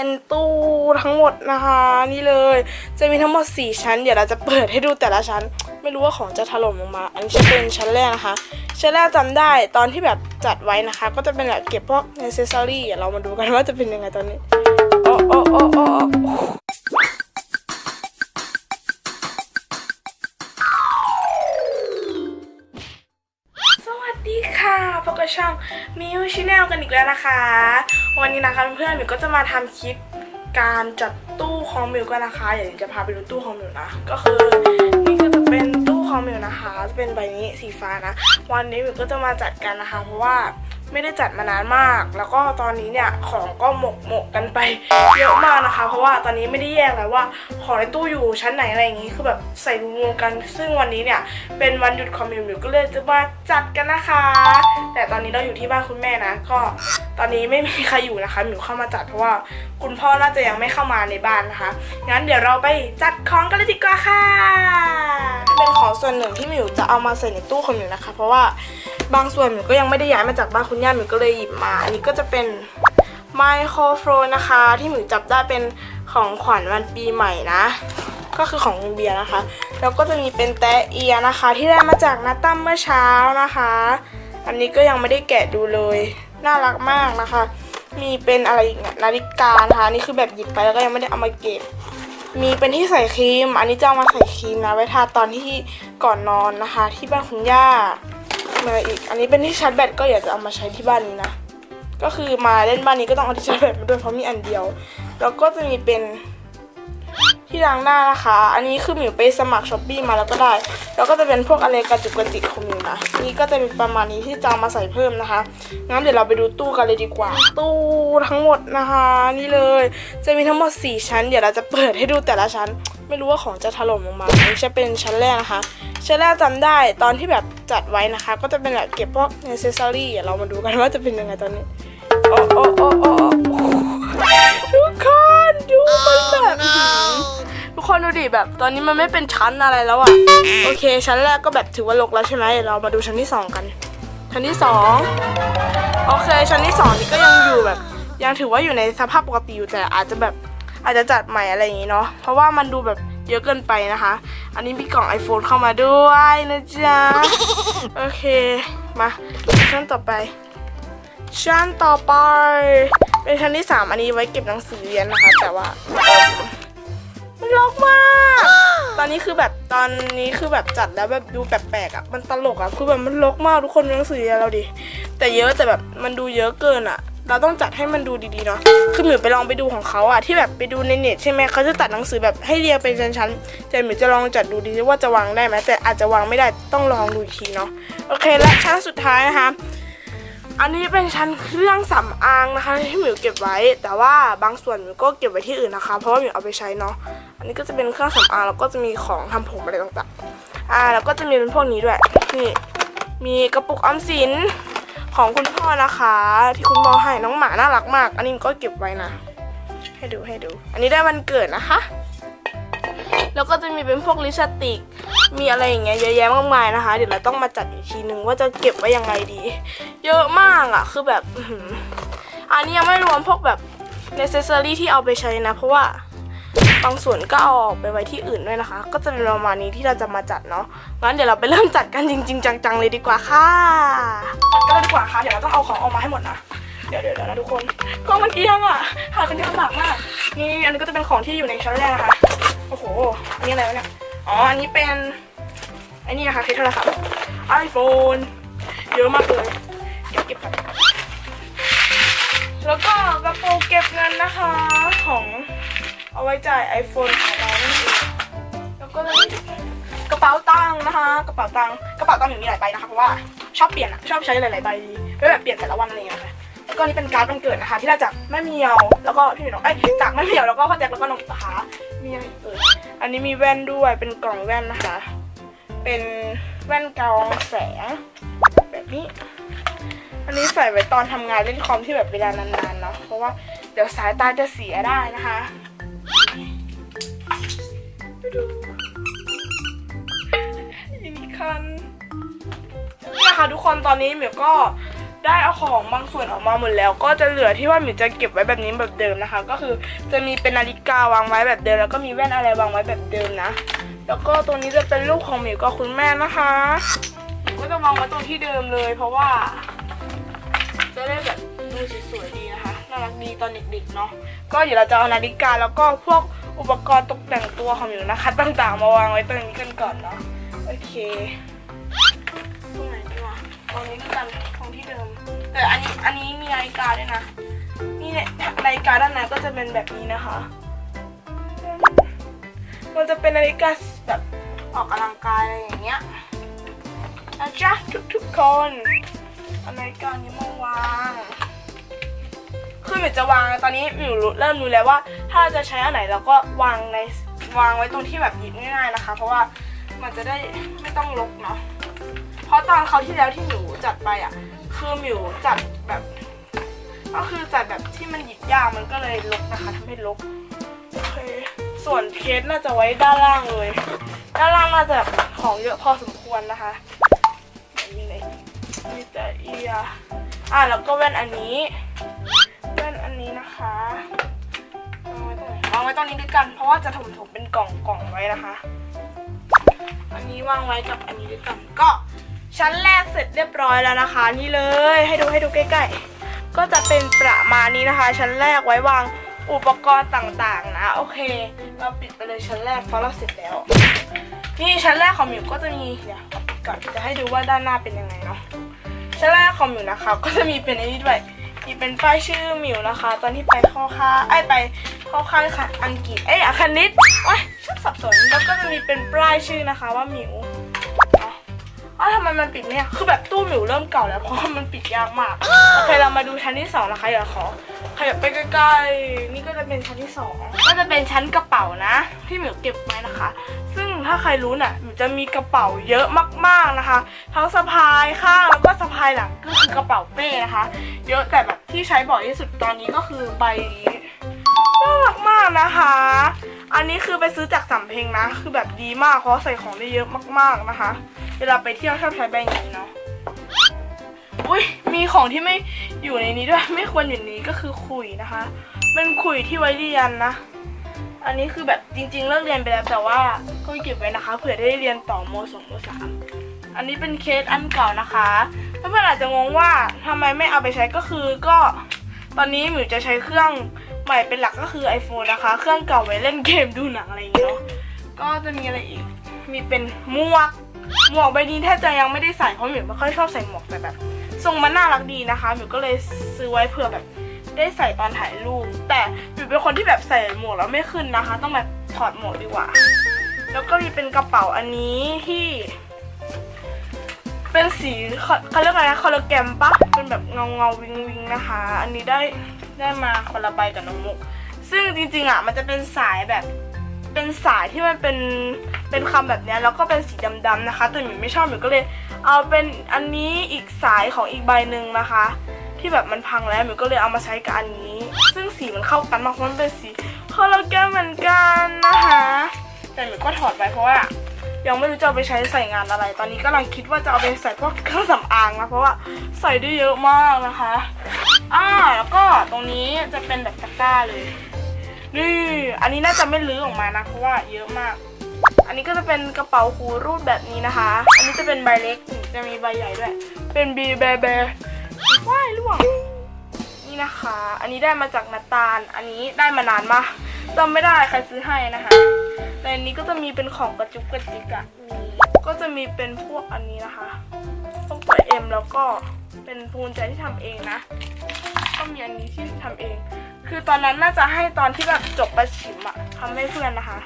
เป็นตู้ทั้งหมดนะคะ นี่เลย จะมีทั้งหมด 4 ชั้น เดี๋ยวเราจะเปิดให้ดูแต่ละชั้น ไม่รู้ว่าของจะถล่มลงมา อันนี้จะเป็นชั้นแรกนะคะ ชั้นแรกจำได้ตอนที่แบบจัดไว้นะคะ ก็จะเป็นแบบเก็บพวกเนเซอรี่เรามาดูกันว่าจะเป็นยังไงตอนนี้โอ้โอ้โอ้โอ้ ช่องมิวชแนลกันอีกแล้วนะคะ วันนี้นะคะเพื่อนๆมิวก็จะมาทำคลิปการจัดตู้ของมิวกันนะคะเดี๋ยวมิวจะพาไปดูตู้ของมิวนะ ก็คือนี่ก็จะเป็นตู้ของมิวนะคะจะเป็นใบนี้สีฟ้านะ วันนี้มิวก็จะมาจัดกันนะคะ เพราะว่า ไม่ได้จัดมานานมาก แล้วก็ตอนนี้เนี่ยของก็หมกหมกกันไปเยอะมากนะคะ เพราะว่าตอนนี้ไม่ได้แยกเลยว่าของในตู้อยู่ชั้นไหนอะไรอย่างงี้คือแบบใส่รวมๆกัน ซึ่งวันนี้เนี่ยเป็นวันหยุดของมิวมิวก็เลยจะมาจัดกันนะคะ แต่ตอนนี้เราอยู่ที่บ้านคุณแม่นะ ก็ตอนนี้ไม่มีใครอยู่นะคะมิวเข้ามาจัดเพราะว่าคุณพ่อน่าจะยังไม่เข้ามาในบ้านนะคะงั้นเดี๋ยวเราไปจัดของกันเลยดีกว่าค่ะ เป็นของส่วนหนึ่งที่มิวจะเอามาใส่ในตู้ของมิวนะคะ เพราะว่า บางส่วนมิวก็ยังไม่ได้ย้ายมาจากบ้านคุณย่ามิวก็เลยหยิบมา อันนี้ก็จะเป็นไมโครโฟนนะคะ ที่มิวจับได้เป็นของขวัญวันปีใหม่นะ ก็คือของเบียร์นะคะ แล้วก็จะมีเป็นแตะเอียนะคะ ที่ได้มาจากนัตตั้มเมื่อเช้านะคะ อันนี้ก็ยังไม่ได้แกะดูเลย น่ารักมากนะคะ มีเป็นอะไรอีกเนี่ยนาฬิกานะคะนนี่คือแบบหยิบไปแล้วก็ยังไม่ได้เอามาเก็บมีเป็นที่ใส่ครีม อันนี้จะเอามาใส่ครีมนะไว้ทาตอนที่ก่อนนอนนะคะ ที่บ้านคุณย่า มาอีก อันนี้เป็นที่ชาร์จแบตก็อยากจะเอามาใช้ที่บ้านนี้นะ ก็คือมาเล่นบ้านนี้ก็ต้องเอาที่ชาร์จแบตมาด้วยเพราะมีอันเดียว แล้วก็จะมีเป็น ที่ล้างหน้านะคะ อันนี้คือหมิวไปสมัครช้อปปี้มาแล้วก็ได้ แล้วก็จะเป็นพวกอะไรกระจุกกระจิกของหมิวนะ นี่ก็จะเป็นประมาณนี้ที่จะมาใส่เพิ่มนะคะ งั้นเดี๋ยวเราไปดูตู้กันเลยดีกว่า ตู้ทั้งหมดนะคะ นี่เลย จะมีทั้งหมด 4 ชั้น เดี๋ยวเราจะเปิดให้ดูแต่ละชั้น ไม่รู้ว่าของจะถล่มลงมาอันนี้จะเป็นชั้นแรกนะคะ ชั้นแรกจำได้ตอนที่แบบจัดไว้นะคะ ก็จะเป็นแบบเก็บพวกเนเซสซอรี่เรามาดูกันว่าจะเป็นยังไงตอนนี้ โอ้โอ้โอ้โอ้ทุกคนดูมันแบบ ทุกคนดูดิแบบตอนนี้มันไม่เป็นชั้นอะไรแล้วอะโอเค ชั้นแรกก็แบบถือว่าลกแล้วใช่ไหมเรามาดูชั้นที่สองกัน ชั้นที่สองโอเค ชั้นที่สองนี่ก็ยังอยู่แบบ ยังถือว่าอยู่ในสภาพปกติอยู่แต่อาจจะแบบอาจจะจัดใหม่อะไรอย่างงี้เนาะเพราะว่ามันดูแบบเยอะเกินไปนะคะ อันนี้มีกล่อง iPhone เข้ามาด้วยนะจ๊ะ โอเค มาชั้นต่อไป ชั้นต่อไป เป็นชั้นที่ 3 อันนี้ไว้เก็บหนังสือเรียนนะคะ แต่ว่า มันรกมาก ตอนนี้คือแบบตอนนี้คือแบบจัดแล้วแบบดูแปลกๆอะ มันตลกอะ คือแบบมันรกมากทุกคนดูหนังสือเรียเราดิ แต่เยอะแต่แบบมันดูเยอะเกินอะ เราต้องจัดให้มันดูดีๆเนาะ คือหมิวไปลองไปดูของเขาอะที่แบบไปดูในเน็ตใช่ไหมเขาจะตัดหนังสือแบบให้เรียงเป็นชั้นๆแต่หมิวจะลองจัดดูดีว่าจะวางได้ไหมแต่อาจจะวางไม่ได้ต้องลองดูอีกทีเนาะ โอเคและชั้นสุดท้ายนะคะ อันนี้เป็นชั้นเครื่องสำอางนะคะที่หมิวเก็บไว้ แต่ว่าบางส่วนหมิวก็เก็บไว้ที่อื่นนะคะ เพราะว่าหมิวเอาไปใช้เนาะ อันนี้ก็จะเป็นเครื่องสำอางแล้วก็จะมีของทำผมอะไรต่างๆ อ่าแล้วก็จะมีเป็นพวกนี้ด้วย นี่มีกระปุกออมสินของคุณพ่อนะคะ ที่คุณพ่อให้น้องหมาน่ารักมาก อันนี้ก็เก็บไว้นะ ให้ดูให้ดู อันนี้ได้วันเกิดนะคะ แล้วก็จะมีเป็นพวกลิปสติก มีอะไรอย่างเงี้ยเยอะแยะมากมายนะคะ เดี๋ยวเราต้องมาจัดอีกทีนึงว่าจะเก็บไว้ยังไงดี เยอะมากอะคือแบบอันนี้ยังไม่รวมพวกแบบ necessary ที่เอาไปใช้นะ เพราะว่าบางส่วนก็เอาออกไปไว้ที่อื่นด้วยนะคะ ก็จะเป็นประมาณนี้ที่เราจะมาจัดเนาะ งั้นเดี๋ยวเราไปเริ่มจัดกันจริง ๆ จัง ๆ เลยดีกว่าค่ะจัดกันเลยดีกว่าค่ะ เดี๋ยวเราต้องเอาของออกมาให้หมดนะ เดี๋ยวเดี๋ยวนะทุกคนกล้องมันเอียงอะหากันยากลำบากมาก นี่อันนี้ก็จะเป็นของที่อยู่ในชั้นแรกนะคะ โอ้โหอันนี้อะไรวะเนี่ย อ๋อ อันนี้เป็นไอ้นี่นะคะเคสโทรศัพท์ iPhone เยอะมากเลยเก็บเก็บก่อนแล้วก็กระปุกเก็บเงินนะคะของเอาไว้จ่าย iPhone ของเรานั่นเองแล้วก็กระเป๋าตังค์นะคะ กระเป๋าตังค์กระเป๋าตังค์อยู่มีหลายใบนะคะเพราะว่าชอบเปลี่ยนอะชอบใช้หลายๆใบไม่แบบเปลี่ยนแต่ละวันอะไรอย่างเงี้ยค่ะแล้วก็นี่เป็นการ์ดวันเกิดนะคะ ที่ได้จากแม่เมียวแล้วก็พี่หนูน้องเอ้ยจากแม่เมียวแล้วก็พ่อแจ็คแล้วก็น้องขา มีอะไรเอ่ยอันนี้มีแว่นด้วยเป็นกล่องแว่นนะคะ เป็นแว่นกรองแสง แบบนี้ อันนี้ใส่ไว้ตอนทำงานเล่นคอมที่แบบเวลานานๆเนาะเพราะว่าเดี๋ยวสายตาจะเสียได้นะคะไปดูยูนิคันนี่นะคะทุกคนตอนนี้เหมียวก็ ได้เอาของบางส่วนออกมาหมดแล้ว ก็จะเหลือที่ว่าหมิวจะเก็บไว้แบบนี้แบบเดิมนะคะ ก็คือจะมีเป็นนาฬิกาวางไว้แบบเดิม แล้วก็มีแว่นอะไรวางไว้แบบเดิมนะ แล้วก็ตรงนี้จะเป็นรูปของหมิวกับคุณแม่นะคะหมิวก็จะวางไว้ตรงที่เดิมเลย เพราะว่า จะได้แบบดูสวยๆดีนะคะน่ารักดีตอนเด็กๆเนาะก็เดี๋ยวเราจะเอานาฬิกาแล้วก็พวกอุปกรณ์ตกแต่งตัวของหมิวนะคะ ต่างๆ มาวางไว้ตรงนี้กันก่อนเนาะโอเคตรงไหนดีวะตรงนี้ด้วยกัน เดิมแต่อันนี้อันนี้มีนาฬิกาด้วยนะนี่เนี่ยนาฬิกาด้านในก็จะเป็นแบบนี้นะคะ มันจะเป็นนาฬิกาแบบออกกำลังกายอะไรอย่างเงี้ยนะจ๊ะทุกๆคนเอานาฬิกานี้มาวางคือหมิวจะวางตอนนี้หมิวเริ่มรู้แล้วว่า ถ้าเราจะใช้อันไหนเราก็วางในวางไว้ตรงที่แบบหยิบง่ายๆนะคะ เพราะว่ามันจะได้ไม่ต้องลกเนาะเพราะตอนเขาที่แล้วที่หมิวจัดไปอะ คือหมิวจัดแบบ ก็คือจัดแบบที่มันหยิบยากมันก็เลยลกนะคะทำให้ลกโอเคส่วนเคสน่าจะไว้ด้านล่างเลย ด้านล่างน่าจะของเยอะพอสมควรนะคะมีอะไรมีแต่เอียอะแล้วก็แว่นอันนี้ แว่นอันนี้นะคะวางไว้ตรงนวางไว้ตรงนี้ด้วยกัน เพราะว่าจะถมๆเป็นกล่องกล่องไว้นะคะ อันนี้วางไว้กับอันนี้ด้วยกันก็ ชั้นแรกเสร็จเรียบร้อยแล้วนะคะ นี่เลยให้ดูให้ดูใกล้ ๆ ก็จะเป็นประมาณนี้นะคะ ชั้นแรกไว้วางอุปกรณ์ต่างๆ นะ โอเค เราปิดไปเลยชั้นแรกเพราะเราเสร็จแล้วนี่ชั้นแรกของหมิวก็จะมีเดี๋ยวก่อนจะให้ดูว่าด้านหน้าเป็นยังไงเนาะชั้นแรกของหมิวนะคะ ก็จะมีเป็นอันนี้ด้วยมีเป็นป้ายชื่อหมิวนะคะ ตอนที่ไปเข้าค่ายไอไปเข้าค่ายค่ะอังกฤษเอ้ยอคณิตโอ้ยชอบสับสนแล้วก็จะมีเป็นป้ายชื่อนะคะ ว่าหมิว อ๋อทำไมมันปิดเนี่ย คือแบบตู้หมิวเริ่มเก่าแล้วเพราะมันปิดยากมาก โอเคเรามาดูชั้นที่สองนะคะเดี๋ยวขอขยับไปใกล้ๆ นี่ก็จะเป็นชั้นที่สองก็จะเป็นชั้นกระเป๋านะ ที่หมิวเก็บไว้นะคะ ซึ่งถ้าใครรู้น่ะหมิวจะมีกระเป๋าเยอะมากๆนะคะ ทั้งสะพายข้างแล้วก็สะพายหลังก็คือกระเป๋าเป้นะคะ เยอะแต่แบบที่ใช้บ่อยที่สุดตอนนี้ก็คือใบนี้ น่ารักมากนะคะ อันนี้คือไปซื้อจากสำเพ็งนะ คือแบบดีมากเพราะใส่ของได้เยอะมากๆนะคะ เวลาไปเที่ยวชอบใช้ใบนี้เนาะ อุ้ยมีของที่ไม่อยู่ในนี้ด้วย ไม่ควรอยู่ในนี้ก็คือขุยนะคะ เป็นขุยที่ไว้เรียนนะ อันนี้คือแบบจริง ๆ เลิกเรียนไปแล้วแต่ว่าก็เก็บไว้นะคะเผื่อได้เรียนต่อโมสองโมสามอันนี้เป็นเคสอันเก่านะคะเพื่อนๆอาจจะงงว่าทำไมไม่เอาไปใช้ก็คือก็ตอนนี้หมิวจะใช้เครื่อง หม่เป็นหลักก็คือ iPhone นะคะ เครื่องเก่าไว้เล่นเกมดูหนังอะไรอย่างเงี้ยเนาะก็จะมีอะไรอีก มีเป็นหมวก หมวกใบนี้แทบจะยังไม่ได้ใส่เพราะหมิวไม่ค่อยชอบใส่หมวกแต่แบบทรงมันน่ารักดีนะคะหมิวก็เลยซื้อไว้เผื่อแบบได้ใส่ตอนถ่ายรูป แต่หมิวเป็นคนที่แบบใส่หมวกแล้วไม่ขึ้นนะคะ ต้องแบบถอดหมวกดีกว่า แล้วก็มีเป็นกระเป๋าอันนี้ที่ เป็นสีเขาเรียกอะไรนะคอลลาแกมปะเป็นแบบเงาเงาวิงวิงนะคะ อันนี้ได้ ได้มาคนละใบกับน้องมุก ซึ่งจริงๆอะมันจะเป็นสายแบบเป็นสายที่มันเป็นเป็นคำแบบเนี้ยแล้วก็เป็นสีดำๆนะคะ แต่หมิวไม่ชอบหมิวก็เลยเอาเป็นอันนี้อีกสายของอีกใบหนึ่งนะคะ ที่แบบมันพังแล้วหมิวก็เลยเอามาใช้กับอันนี้ ซึ่งสีมันเข้ากันมากเพราะมันเป็นสีคอลลาแกรมเหมือนกันนะคะแต่หมิวก็ถอดไปเพราะว่า ยังไม่รู้จะเอาไปใช้ใส่งานอะไร ตอนนี้กำลังคิดว่าจะเอาไปใส่พวกเครื่องสำอางนะเพราะว่าใส่ได้เยอะมากนะคะอ่าแล้วก็ตรงนี้จะเป็นแบบตะกร้าเลยนี่อันนี้น่าจะไม่ลื้อออกมานะเพราะว่าเยอะมาก อันนี้ก็จะเป็นกระเป๋าหูรูดแบบนี้นะคะ อันนี้จะเป็นใบเล็กจะมีใบใหญ่ด้วย เป็นบีแบแบว้ายล่วงนี่นะคะ อันนี้ได้มาจากนาตาล อันนี้ได้มานานมาก จำไม่ได้ใครซื้อให้นะคะแต่อันนี้ก็จะมีเป็นของกระจุกกระจิกอะมีก็จะมีเป็นพวกอันนี้นะคะต้องตัวเอ็มแล้วก็เป็นภูมิใจที่ทำเองนะ ก็มีอันนี้ที่ทำเอง คือตอนนั้นน่าจะให้ตอนที่แบบจบประชิมอะทำให้เพื่อนนะคะ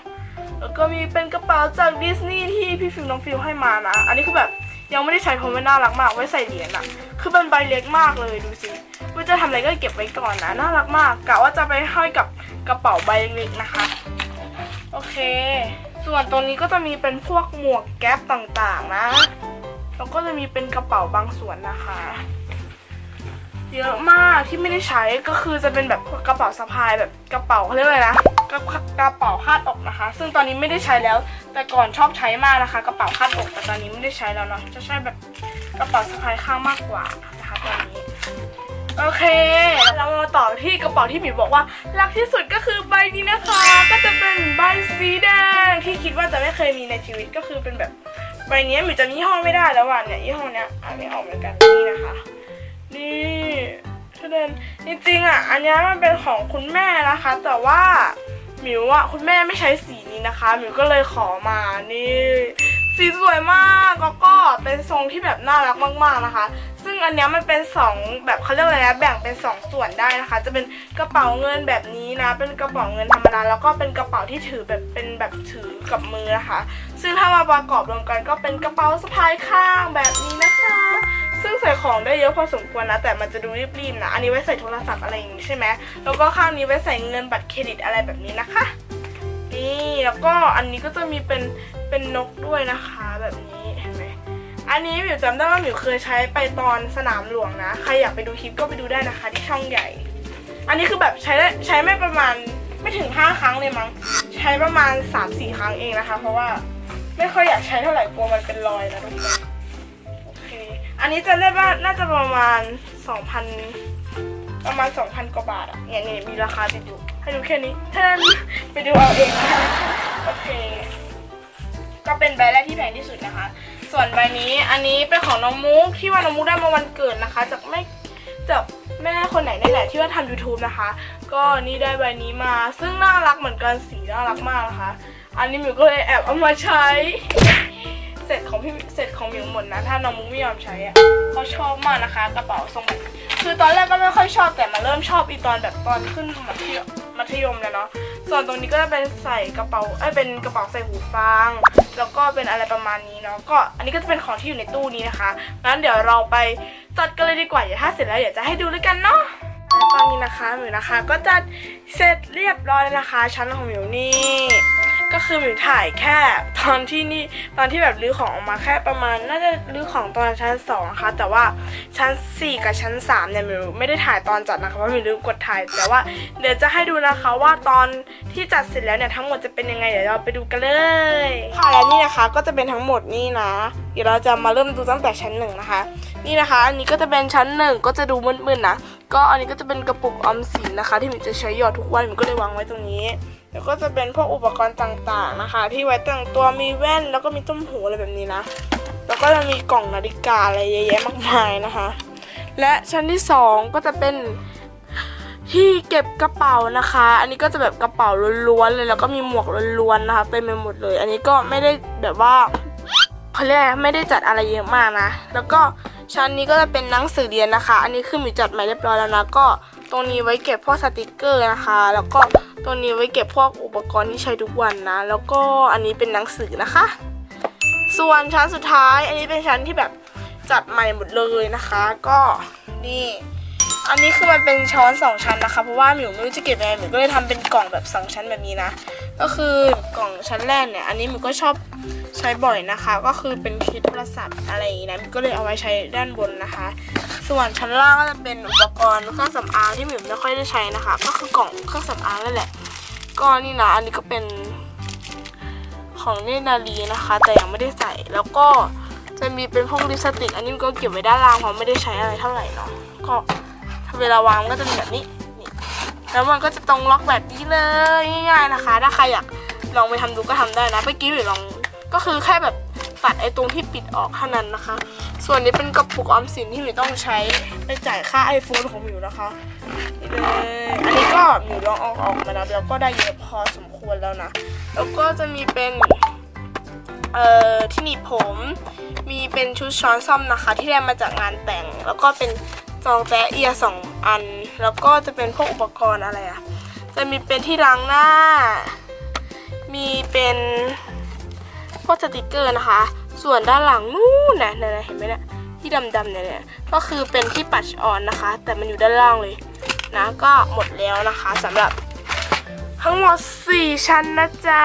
แล้วก็มีเป็นกระเป๋าจากดิสนีย์ที่พี่ฟิล์มน้องฟิลให้มานะ อันนี้คือแบบยังไม่ได้ใช้เพราะมันน่ารักมากไว้ใส่เหรียญอะคือเป็นใบเล็กมากเลยดูสิ ว่าจะทำอะไรก็เก็บไว้ก่อนนะน่ารักมากกะว่าจะไปห้อยกับกระเป๋าใบเล็กๆนะคะ โอเค ส่วนตรงนี้ก็จะมีเป็นพวกหมวกแก๊ปต่างๆนะแล้วก็จะมีเป็นกระเป๋าบางส่วนนะคะ เยอะมากที่ไม่ได้ใช้ก็คือจะเป็นแบบกระเป๋าสะพายแบบกระเป๋าเขาเรียกอะไรนะกระกระเป๋าคาดอกนะคะ ซึ่งตอนนี้ไม่ได้ใช้แล้ว แต่ก่อนชอบใช้มากนะคะ กระเป๋าคาดอกแต่ตอนนี้ไม่ได้ใช้แล้วเนาะจะใช้แบบกระเป๋าสะพายข้างมากกว่านะคะ โอเค เรามาต่อที่กระเป๋าที่หมิวบอกว่ารักที่สุดก็คือใบนี้นะคะ ก็จะเป็นใบสีแดงที่คิดว่าจะไม่เคยมีในชีวิตก็คือเป็นแบบใบนี้หมิวจะยี่ห้อไม่ได้แล้วว่ะเนี่ยยี่ห้อเนี้ยอ่านไม่ออกเหมือนกันนี่นะคะ นี่แสดงจริงๆอะอันนี้มันเป็นของคุณแม่นะคะ แต่ว่าหมิวอะคุณแม่ไม่ใช้สีนี้นะคะหมิวก็เลยขอมานี่ สีสวยมากแล้วก็เป็นทรงที่แบบน่ารักมากๆนะคะ ซึ่งอันนี้มันเป็นสองแบบเขาเรียกอะไรนะแบ่งเป็นสองส่วนได้นะคะ จะเป็นกระเป๋าเงินแบบนี้นะ เป็นกระเป๋าเงินธรรมดาแล้วก็เป็นกระเป๋าที่ถือแบบเป็นแบบถือกับมือนะคะ ซึ่งถ้ามาประกอบรวมกันก็เป็นกระเป๋าสะพายข้างแบบนี้นะคะ ซึ่งใส่ของได้เยอะพอสมควรนะ แต่มันจะดูรีบๆนะ อันนี้ไว้ใส่โทรศัพท์อะไรอย่างนี้ใช่ไหมแล้วก็ข้างนี้ไว้ใส่เงินบัตรเครดิตอะไรแบบนี้นะคะ นี่แล้วก็อันนี้ก็จะมีเป็น เป็นนกด้วยนะคะแบบนี้เห็นไหมอันนี้มิวจำได้ว่ามิวเคยใช้ไปตอนสนามหลวงนะ ใครอยากไปดูคลิปก็ไปดูได้นะคะที่ช่องใหญ่ อันนี้คือแบบใช้ได้ใช้ไม่ประมาณไม่ถึง 5 ครั้งเลยมั้ง ใช้ประมาณ 3-4 ครั้งเองนะคะ เพราะว่าไม่ค่อยอยากใช้เท่าไหร่กลัวมันเป็นรอยนะทุกคนโอเค อันนี้จะได้ว่าน่าจะประมาณ 2,000 ประมาณ 2,000 กว่าบาทอะเนี่ยเนี่ยมีราคาติดอยู่ให้ดูแค่นี้ท่านไปดูเอาเองนะโอเค ก็เป็นใบแรกที่แพงที่สุดนะคะ ส่วนใบนี้อันนี้เป็นของน้องมุกที่ว่าน้องมุกได้มาวันเกิดนะคะ จากไม่จากแม่คนไหนนี่แหละที่ว่าทำ YouTube นะคะ ก็นี่ได้ใบนี้มา ซึ่งน่ารักเหมือนกันสีน่ารักมากนะคะ อันนี้มิวก็เลยแอบเอามาใช้ เสร็จของพี่เสร็จของมิวหมดนะถ้าน้องมุกไม่ยอมใช้อะเขาชอบมากนะคะ กระเป๋าทรงแบบคือตอนแรกก็ไม่ค่อยชอบแต่มาเริ่มชอบอีตอนแบบตอนขึ้นมัธยมมัธยมแล้วเนาะส่วนตรงนี้ก็จะเป็นใส่กระเป๋าเอ้ยเป็นกระเป๋าใส่หูฟัง แล้วก็เป็นอะไรประมาณนี้เนาะก็อันนี้ก็จะเป็นของที่อยู่ในตู้นี้นะคะงั้นเดี๋ยวเราไปจัดกันเลยดีกว่าเดี๋ยวถ้าเสร็จแล้วเดี๋ยวจะให้ดูด้วยกันเนาะตอนนี้นะคะหมิวนะคะก็จัดเสร็จเรียบร้อยแล้วนะคะ ชั้นของหมิวนี่ ก็คือมิวถ่ายแค่ตอนที่นี่ตอนที่แบบรื้อของออกมาแค่ประมาณ น่าจะรื้อของตอนชั้นสองนะคะแต่ว่าชั้น 4 กับชั้น3เนี่ยมิวไม่ได้ถ่ายตอนจัดนะคะเพราะมิวลืมกดถ่าย แต่ว่าเดี๋ยวจะให้ดูนะคะว่าตอนที่จัดเสร็จแล้วเนี่ยทั้งหมดจะเป็นยังไงเดี๋ยวเราไปดูกันเลยค่ะและนี่นะคะก็จะเป็นทั้งหมดนี่นะ เดี๋ยวเราจะมาเริ่มดูตั้งแต่ชั้นหนึ่งนะคะ นี่นะคะ อันนี้ก็จะเป็นชั้นหนึ่งก็จะดูมึนๆนะก็อันนี้ก็จะเป็นกระปุกออมสินนะคะ ที่มิวจะใช้หยอดทุกวันมิวก็เลยวางไว้ตรงนี้ แล้วก็จะเป็นพวกอุปกรณ์ต่างๆนะคะ ที่ไว้แต่งตัวมีแว่นแล้วก็มีต้มหูอะไรแบบนี้นะ แล้วก็จะมีกล่องนาฬิกาอะไรเยอะแยะมากมายนะคะ และชั้นที่สองก็จะเป็นที่เก็บกระเป๋านะคะ อันนี้ก็จะแบบกระเป๋าล้วนๆเลยแล้วก็มีหมวกล้วนๆนะคะเต็มไปหมดเลย อันนี้ก็ไม่ได้แบบว่าเขาเรียกอะไรไม่ได้จัดอะไรเยอะมากนะ แล้วก็ชั้นนี้ก็จะเป็นหนังสือเรียนนะคะ อันนี้คือมีจัดใหม่เรียบร้อยแล้วนะก็ ตรงนี้ไว้เก็บพวกสติกเกอร์นะคะ แล้วก็ตรงนี้ไว้เก็บพวกอุปกรณ์ที่ใช้ทุกวันนะ แล้วก็อันนี้เป็นหนังสือนะคะ ส่วนชั้นสุดท้าย อันนี้เป็นชั้นที่แบบจัดใหม่หมดเลยนะคะ ก็นี่ อันนี้คือมันเป็นช้อนสองชั้นนะคะ เพราะว่าหมิวไม่รู้จะเก็บยังไงหมิวก็เลยทำเป็นกล่องแบบสองชั้นแบบนี้นะ ก็คือกล่องชั้นแรกเนี่ย อันนี้หมิวก็ชอบใช้บ่อยนะคะ ก็คือเป็นคีย์โทรศัพท์อะไรอย่างนี้นะหมิวก็เลยเอาไว้ใช้ด้านบนนะคะ ส่วนชั้นล่างก็จะเป็นอุปกรณ์เครื่องสำอางที่หมิวไม่ค่อยได้ใช้นะคะ ก็คือกล่องเครื่องสำอางนั่นแหละ ก็นี่นะ อันนี้ก็เป็นของเนนารีนะคะ แต่ยังไม่ได้ใส่ แล้วก็จะมีเป็นพวกลิปสติก อันนี้ก็เก็บไว้ด้านล่างเพราะไม่ได้ใช้อะไรเท่าไหร่เนาะ ก็ เวลาวางมันก็จะเป็นแบบนี้นี่แล้วมันก็จะตรงล็อกแบบนี้เลยง่ายๆนะคะ ถ้าใครอยากลองไปทำดูก็ทำได้นะเมื่อกี้หรือลองก็คือแค่แบบตัดไอ้ตรงที่ปิดออกเท่านั้นนะคะ ส่วนนี้เป็นกระปุกออมสินที่หมิวต้องใช้ไปจ่ายค่าไอโฟนของหมิวนะคะเลยอันนี้ก็หมิวลองเอาออกมาแล้วแล้วก็ได้เยอะพอสมควรแล้วนะ แล้วก็จะมีเป็นเอ่อที่หนีบผม มีเป็นชุดช้อนซ่อมนะคะ ที่ได้มาจากงานแต่ง แล้วก็เป็น ซองแจ๊เอียสองอัน แล้วก็จะเป็นพวกอุปกรณ์อะไรอะจะมีเป็นที่ล้างหน้า มีเป็นพวกสติกเกอร์นะคะ ส่วนด้านหลังนู่นนะนะเห็นไหมเนี่ยที่ดำๆเนี่ยเนี่ยก็คือเป็นที่ปัดออนนะคะ แต่มันอยู่ด้านล่างเลยนะก็หมดแล้วนะคะสำหรับทั้งหมด 4 ชั้นนะจ๊ะ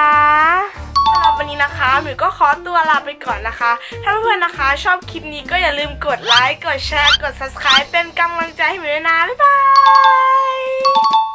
สำหรับวันนี้นะคะหมิวก็ขอตัวลาไปก่อนนะคะ ถ้าเพื่อนๆนะคะ ชอบคลิปนี้ก็อย่าลืมกดไลค์ กดแชร์ กด subscribe เป็นกำลังใจให้หมิวด้วยนะ บ๊ายบาย